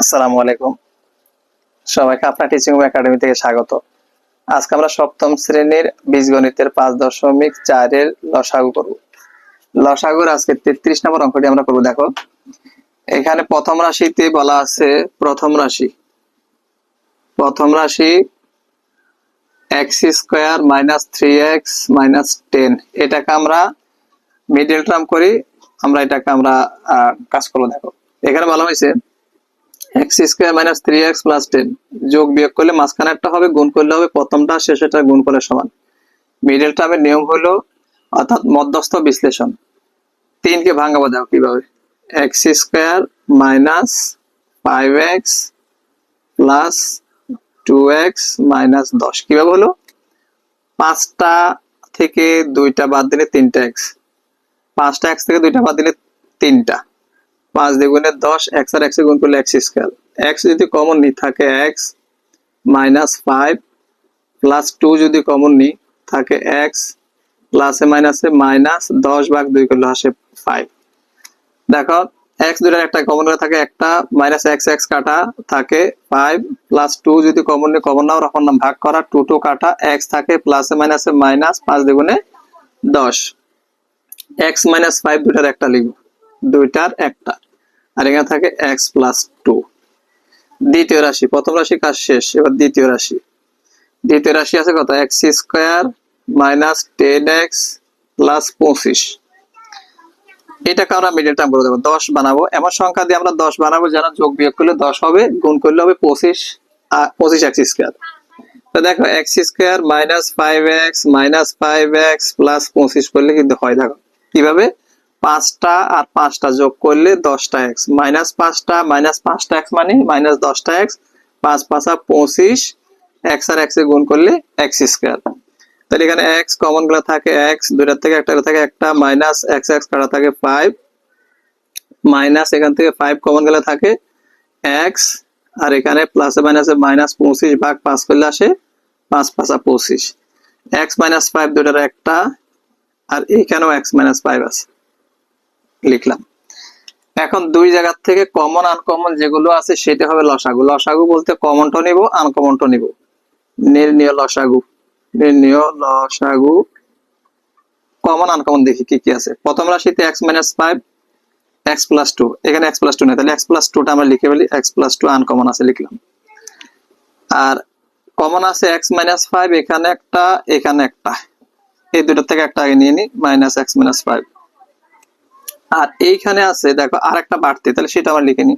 আসসালামু আলাইকুম। সবাইকে আপনার টিচিং একাডেমি থেকে স্বাগত। আজকে আমরা সপ্তম শ্রেণির বীজগণিতের পাঁচ দশমিক চারের লসাগু করব। লসাগুর আজকে তেত্রিশ নম্বর অঙ্কটি আমরা করব, দেখো। এখানে প্রথম রাশিতে বলা আছে প্রথম রাশি। প্রথম রাশি x square minus three x minus ten. এটাকে আমরা মিডিল টার্ম করি, আমরা এটাকে আমরা কাজ করব, দেখো। এখানে বলা হয়েছে x square minus three x plus ten যোগ বিয়োগ করলে মাঝখানে একটা হবে, গুণ করলে হবে প্রথমটা শেষেটা গুণ করে সমান। মিডল টার্মের নিয়ম হলো, অর্থাৎ মধ্যস্থ বিশ্লেষণ। তিনকে ভাঙাবো দাও কীভাবে? X square minus five x plus two x minus দশ। কীভাবে হলো? পাঁচটা থেকে দুইটা বাদ দিলে তিনটা এক্স পাঁচটা এক্স থেকে দুইটা বাদ দিলে তিনটা। পাঁচ দ্বিগুণে দশ, এক্স আর এক্স গুণ করলে এক্স স্কোয়ার। এক্স যদি কমন নি থাকে x minus five plus two যদি কমন নি থাকে এক্স প্লাসে মাইনাসে মাইনাস দশ ভাগ দুই করলে আসে ফাইভ দেখো, এক্স দুটার একটা কমন করে থাকে, একটা মাইনাস এক্স এক্স কাটা, থাকে ফাইভ প্লাস টু যদি কমন নিয়ে কমন নাও রাখার নাম ভাগ করা টু টু কাটা, এক্স থাকে প্লাসে মাইনাসে মাইনাস পাঁচ দ্বিগুণে দশ। এক্স মাইনাস ফাইভ দুটার একটা লিখব, দুইটার একটা। আর এখানে থাকে এক্স প্লাস টু দ্বিতীয় রাশি, প্রথম রাশি কাজ শেষ, এবার দ্বিতীয় রাশি। দ্বিতীয় রাশি আছে কত? X square minus ten x plus পঁচিশ। এটাকে আমরা মিডিল টার্ম করে দেবো। দশ বানাবো। এমন সংখ্যা দিয়ে আমরা দশ বানাবো যেন যোগ বিয়োগ করলে দশ হবে, গুণ করলে হবে পঁচিশ পঁচিশ এক্স স্কোয়ার তো দেখো x square minus five x minus five x plus পঁচিশ করলে কিন্তু হয়, দেখো। কীভাবে? পাঁচটা আর পাঁচটা যোগ করলে দশটা এক্স। মাইনাস পাঁচটা মাইনাস পাঁচটা এক্স মানে মাইনাস দশটা এক্স। পাঁচ, পাঁচা পঁচিশ, এক্স আর এক্স এ গুণ করলে এক্স স্কোয়ার। তাহলে এখানে এক্স কমনগুলো থাকে এক্স, দুইটার থেকে একটা থাকে একটা, মাইনাস এক্স এক্স কাটা থাকে ফাইভ। মাইনাস এখান থেকে ফাইভ কমন গেলে থাকে এক্স, আর এখানে প্লাসে মাইনাসে মাইনাস পঁচিশ ভাগ পাঁচ করলে আসে পাঁচ, পাঁচা পঁচিশ। এক্স মাইনাস ফাইভ দুটার একটা, আর এখানেও এক্স মাইনাস ফাইভ আছে। লিখলাম। এখন দুই জায়গার থেকে কমন আনকমন যেগুলো আছে সেটা হবে লসাগু। লসাগু বলতে কমনটা নিব আনকমনটা নিব। নির্ণয় লসাগু। নির্ণয় লসাগু। কমন আনকমন দেখি কি কি আছে। প্রথম রাশিতে x minus five x plus two এখানে এক্স প্লাস টু নেই, তাহলে এক্স প্লাস টুটা আমরা লিখে ফেলি এক্স প্লাস টু আনকমন আছে লিখলাম। আর কমন আছে এক্স মাইনাস ফাইভ এখানে একটা এখানে একটা। এই দুটোর থেকে একটা আগে নিয়ে নি মাইনাস এক্স মাইনাস ফাইভ আর এইখানে আছে দেখো আর একটা বাড়তি তাহলে সেটা আবার লিখে নিই।